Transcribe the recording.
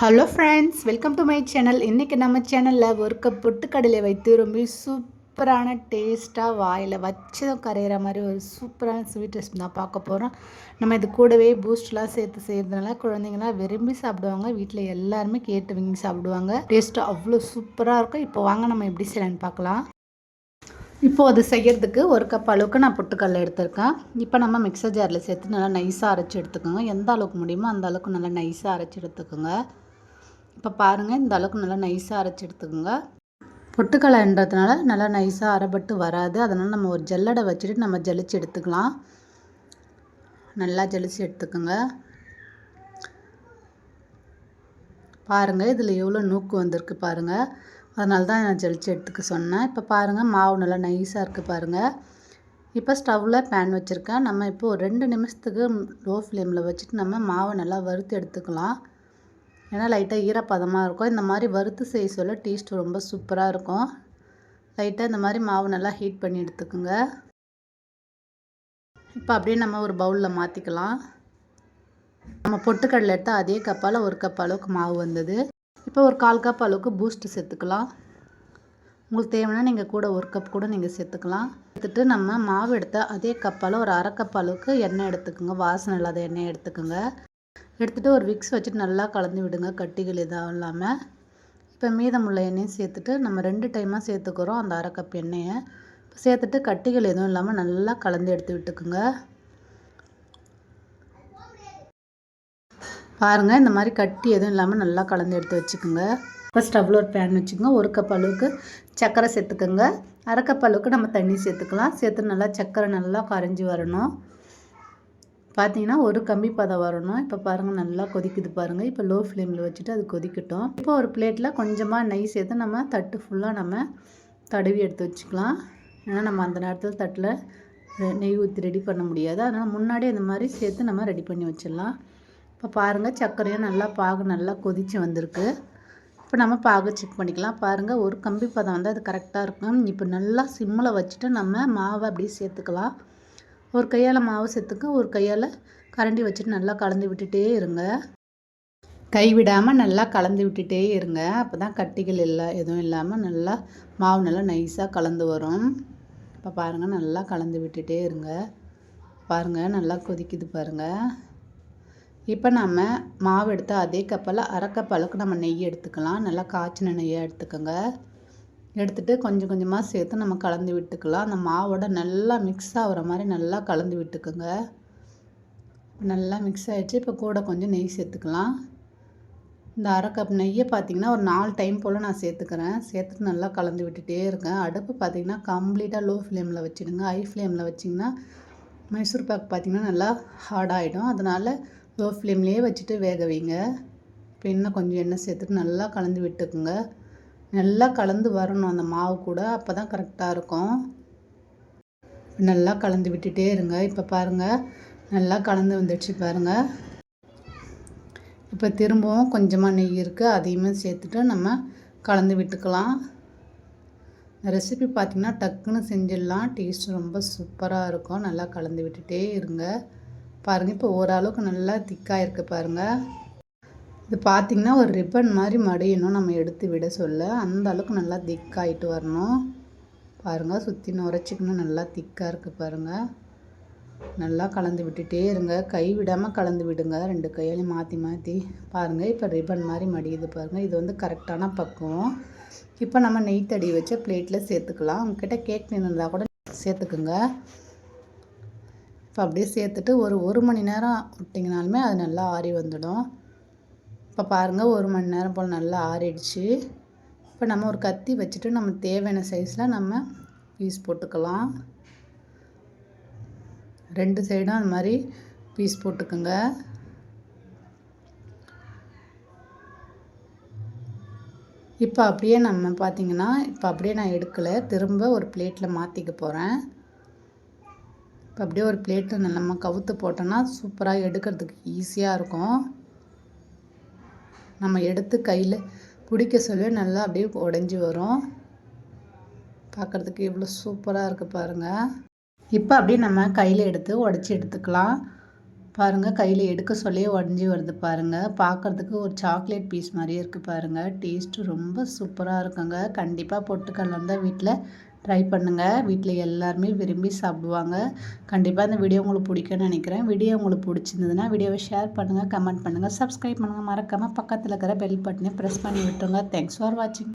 Hello friends welcome to my channel இன்றைக்கி நம்ம சேனலில் ஒரு கப் பொட்டுக்கடலை வைத்து ரொம்ப சூப்பரான டேஸ்ட்டாக வாயில் வச்சதும் கரையிற மாதிரி ஒரு சூப்பரான ஸ்வீட் ரெசிபி தான் பார்க்க போகிறோம் நம்ம இது கூடவே பூஸ்ட்லாம் சேர்த்து செய்கிறதுனால குழந்தைங்களாம் விரும்பி சாப்பிடுவாங்க. வீட்டில் எல்லாருமே கேட்டு விரும்பி சாப்பிடுவாங்க. டேஸ்ட்டு அவ்வளோ சூப்பராக இருக்கும். இப்போ வாங்க நம்ம எப்படி செய்யலான்னு பார்க்கலாம். இப்போது அது செய்கிறதுக்கு ஒரு கப் அளவுக்கு நான் பொட்டுக்கடலை எடுத்திருக்கேன். இப்போ நம்ம மிக்சர் ஜாரில் சேர்த்து நல்லா நைஸாக அரைச்சி எடுத்துக்கோங்க. எந்த அளவுக்கு முடியுமோ அந்த அளவுக்கு நல்லா நைஸாக அரைச்சி எடுத்துக்கோங்க. இப்போ பாருங்கள் இந்த அளவுக்கு நல்லா நைஸாக அரைச்சி எடுத்துக்கோங்க. பொட்டுக்கடலைன்றதுனால நல்லா நைஸாக அரைப்பட்டு வராது. அதனால் நம்ம ஒரு ஜல்லடை வச்சுட்டு நம்ம ஜலிச்சு எடுத்துக்கலாம். நல்லா ஜலிச்சு எடுத்துக்கோங்க. பாருங்கள் இதில் எவ்வளோ நூக்கு வந்திருக்கு பாருங்கள் அதனால தான் நான் ஜலிச்சு எடுத்துக்க சொன்னேன். இப்போ பாருங்கள் மாவு நல்லா நைஸாக இருக்குது பாருங்கள் இப்போ ஸ்டவ்வில் பேன் வச்சுருக்கேன். நம்ம இப்போ ஒரு ரெண்டு நிமிஷத்துக்கு லோ ஃப்ளேமில் வச்சுட்டு நம்ம மாவை நல்லா வறுத்து எடுத்துக்கலாம். ஏன்னா லைட்டாக ஈரப்பதமாக இருக்கும். இந்த மாதிரி வறுத்து செய்ய சொல்ல டேஸ்ட் ரொம்ப சூப்பராக இருக்கும். லைட்டாக இந்த மாதிரி மாவு நல்லா ஹீட் பண்ணி எடுத்துக்கோங்க. இப்போ அப்படியே நம்ம ஒரு பவுலில் மாற்றிக்கலாம் நம்ம பொட்டுக்கடலை எடுத்தால் அதே கப்பால் ஒரு கப் அளவுக்கு மாவு வந்தது. இப்போ ஒரு கால் கப் அளவுக்கு பூஸ்ட்டு சேர்த்துக்கலாம். உங்களுக்கு தேவைன்னா நீங்கள் கூட ஒரு கப் கூட நீங்கள் சேர்த்துக்கலாம். எடுத்துகிட்டு நம்ம மாவு எடுத்த அதே கப்பால் ஒரு அரை கப் அளவுக்கு எண்ணெய் எடுத்துக்கோங்க. வாசனை இல்லாத எண்ணெய் எடுத்துக்கோங்க. எடுத்துகிட்டு ஒரு விக்ஸ் வச்சுட்டு நல்லா கலந்து விடுங்க கட்டிகள் எதுவும் இல்லாமல் இப்போ மீதமுள்ள எண்ணெயும் சேர்த்துட்டு நம்ம ரெண்டு டைமாக சேர்த்துக்கிறோம் அந்த அரை கப் எண்ணெயை. சேர்த்துட்டு கட்டிகள் எதுவும் இல்லாமல் நல்லா கலந்து எடுத்து விட்டுக்குங்க. பாருங்கள் இந்த மாதிரி கட்டி எதுவும் இல்லாமல் நல்லா கலந்து எடுத்து வச்சுக்கோங்க. இப்போ ஸ்டவ்வில் ஒரு பேன் வச்சுக்கோங்க ஒரு கப் அளவுக்கு சர்க்கரை சேர்த்துக்கோங்க. அரை கப் அளவுக்கு நம்ம தண்ணி சேர்த்துக்கலாம். சேர்த்து நல்லா சர்க்கரை நல்லா கரைஞ்சி வரணும். பார்த்தீங்கன்னா ஒரு கம்பி பதம் வரணும். இப்போ பாருங்கள் நல்லா கொதிக்குது பாருங்கள் இப்போ லோ ஃப்ளேமில் வச்சுட்டு அது கொதிக்கட்டும். இப்போ ஒரு பிளேட்டில் கொஞ்சமாக நெய் சேர்த்து நம்ம தட்டு ஃபுல்லாக நம்ம தடவி எடுத்து வச்சுக்கலாம். ஏன்னா நம்ம அந்த நேரத்தில் தட்டில் நெய் ஊற்றி ரெடி பண்ண முடியாது. அதனால் முன்னாடி அந்த மாதிரி சேர்த்து நம்ம ரெடி பண்ணி வச்சிடலாம். இப்போ பாருங்கள் சர்க்கரையும் நல்லா பாகு நல்லா கொதித்து வந்திருக்கு. இப்போ நம்ம பாகு செக் பண்ணிக்கலாம். பாருங்கள் ஒரு கம்பி பதம் வந்து அது கரெக்டாக இருக்கும். இப்போ நல்லா சிம்மில் வச்சுட்டு நம்ம மாவை அப்படியே சேர்த்துக்கலாம். ஒரு கையால் மாவு சேர்த்துக்க ஒரு கையால் கரண்டி வச்சுட்டு நல்லா கலந்து விட்டுட்டே இருங்க. கைவிடாமல் நல்லா கலந்து விட்டுட்டே இருங்க. அப்போ தான் கட்டிகள் இல்லை எதுவும் இல்லாமல் நல்லா மாவு நல்லா நைஸாக கலந்து வரும். இப்போ பாருங்கள் நல்லா கலந்து விட்டுட்டே இருங்க. பாருங்கள் நல்லா கொதிக்குது பாருங்கள் இப்போ நம்ம மாவு எடுத்து அதே கப்பில் அரை கப் அளவுக்கு நம்ம நெய் எடுத்துக்கலாம். நல்லா காய்ச்சின நெய்யை எடுத்துக்கோங்க. எடுத்துகிட்டு கொஞ்சம் கொஞ்சமாக சேர்த்து நம்ம கலந்து விட்டுக்கலாம். அந்த மாவோட நல்லா மிக்ஸ் ஆகிற மாதிரி நல்லா கலந்து விட்டுக்குங்க. நல்லா மிக்ஸ் ஆகிடுச்சு இப்போ கூட கொஞ்சம் நெய் சேர்த்துக்கலாம். இந்த அரை கப் நெய்யை பார்த்திங்கன்னா ஒரு நாலு டைம் போல் நான் சேர்த்துக்கிறேன். சேர்த்துட்டு நல்லா கலந்து விட்டுட்டே இருக்கேன். அடுப்பு பார்த்திங்கன்னா கம்ப்ளீட்டாக லோ ஃப்ளேமில் வச்சுடுங்க ஹை ஃப்ளேமில் வச்சிங்கன்னா மைசூர் பாக் பார்த்திங்கன்னா நல்லா ஹார்டாகிடும் அதனால் லோ ஃப்ளேம்லேயே வச்சுட்டு வேக வைங்க. இப்போ இன்னும் கொஞ்சம் எண்ணெய் சேர்த்துட்டு நல்லா கலந்து விட்டுக்குங்க. நல்லா கலந்து வரணும் அந்த மாவு கூட அப்போ தான் கரெக்டாக இருக்கும். நல்லா கலந்து விட்டுட்டே இருங்க. இப்போ பாருங்கள் நல்லா கலந்து வந்துடுச்சு பாருங்கள் இப்போ திரும்பவும் கொஞ்சமாக நெய் இருக்குது அதையுமே சேர்த்துட்டு நம்ம கலந்து விட்டுக்கலாம். ரெசிபி பார்த்திங்கன்னா டக்குன்னு செஞ்சிடலாம். டேஸ்ட் ரொம்ப சூப்பராக இருக்கும். நல்லா கலந்து விட்டுட்டே இருங்க. பாருங்கள் இப்போ ஓரளவுக்கு நல்லா திக்காக இருக்குது பாருங்கள் இது பார்த்திங்கன்னா ஒரு ரிப்பன் மாதிரி மடியணும் நம்ம எடுத்து விட சொல்ல. அந்த அளவுக்கு நல்லா திக்காகிட்டு வரணும். பாருங்கள் சுற்றி நுரைச்சிக்கணும் நல்லா திக்காக இருக்குது பாருங்கள் நல்லா கலந்து விட்டுட்டே இருங்க. கை விடாமல் கலந்து விடுங்க. ரெண்டு கையாலையும் மாற்றி மாற்றி பாருங்கள் இப்போ ரிப்பன் மாதிரி மடியுது பாருங்கள் இது வந்து கரெக்டான பக்குவம். இப்போ நம்ம நெய் தடி வச்ச பிளேட்டில் சேர்த்துக்கலாம். உங்ககிட்ட கேக் இருந்தால் கூட சேர்த்துக்குங்க. இப்போ அப்படியே சேர்த்துட்டு ஒரு ஒரு மணி நேரம் விட்டிங்கனாலுமே அது நல்லா ஆறி வந்துடும். இப்போ பாருங்கள் ஒரு மணி நேரம் போல் நல்லா ஆறிடுச்சு. இப்போ நம்ம ஒரு கத்தி வச்சுட்டு நம்ம தேவையான சைஸில் நம்ம பீஸ் போட்டுக்கலாம். ரெண்டு சைடும் அந்த மாதிரி பீஸ் போட்டுக்கோங்க. இப்போ அப்படியே நம்ம பார்த்திங்கன்னா இப்போ அப்படியே நான் எடுக்கலை. திரும்ப ஒரு பிளேட்டில் மாற்றிக்க போகிறேன் இப்போ அப்படியே ஒரு பிளேட்டில் நம்ம கவுத்து போட்டோன்னா சூப்பராக எடுக்கிறதுக்கு ஈஸியாக இருக்கும். நம்ம எடுத்து கையில் பிடிக்க சொல்லி நல்லா அப்படியே உடஞ்சி வரும். பார்க்குறதுக்கு இவ்வளோ சூப்பராக இருக்குது பாருங்கள் இப்போ அப்படியே நம்ம கையில் எடுத்து உடச்சி எடுத்துக்கலாம். பாருங்கள் கையில் எடுக்க சொல்லியே உடஞ்சி வருது பாருங்கள் பார்க்குறதுக்கு ஒரு சாக்லேட் பீஸ் மாதிரியே இருக்குது பாருங்கள் டேஸ்ட்டு ரொம்ப சூப்பராக இருக்குங்க. கண்டிப்பாக பொட்டுக்கடலை இருந்தால் வீட்டில் ட்ரை பண்ணுங்கள் வீட்டில் எல்லாருமே விரும்பி சாப்பிடுவாங்க. கண்டிப்பாக இந்த வீடியோ உங்களுக்கு பிடிக்கும்னு நினைக்கிறேன். வீடியோ உங்களுக்கு பிடிச்சிருந்ததுன்னா வீடியோவை ஷேர் பண்ணுங்கள் கமெண்ட் பண்ணுங்கள் சப்ஸ்கிரைப் பண்ணுங்கள் மறக்காமல் பக்கத்தில் இருக்கிற பெல் பட்டனை ப்ரெஸ் பண்ணி விட்டுருங்க. தேங்க்ஸ் ஃபார் வாட்சிங்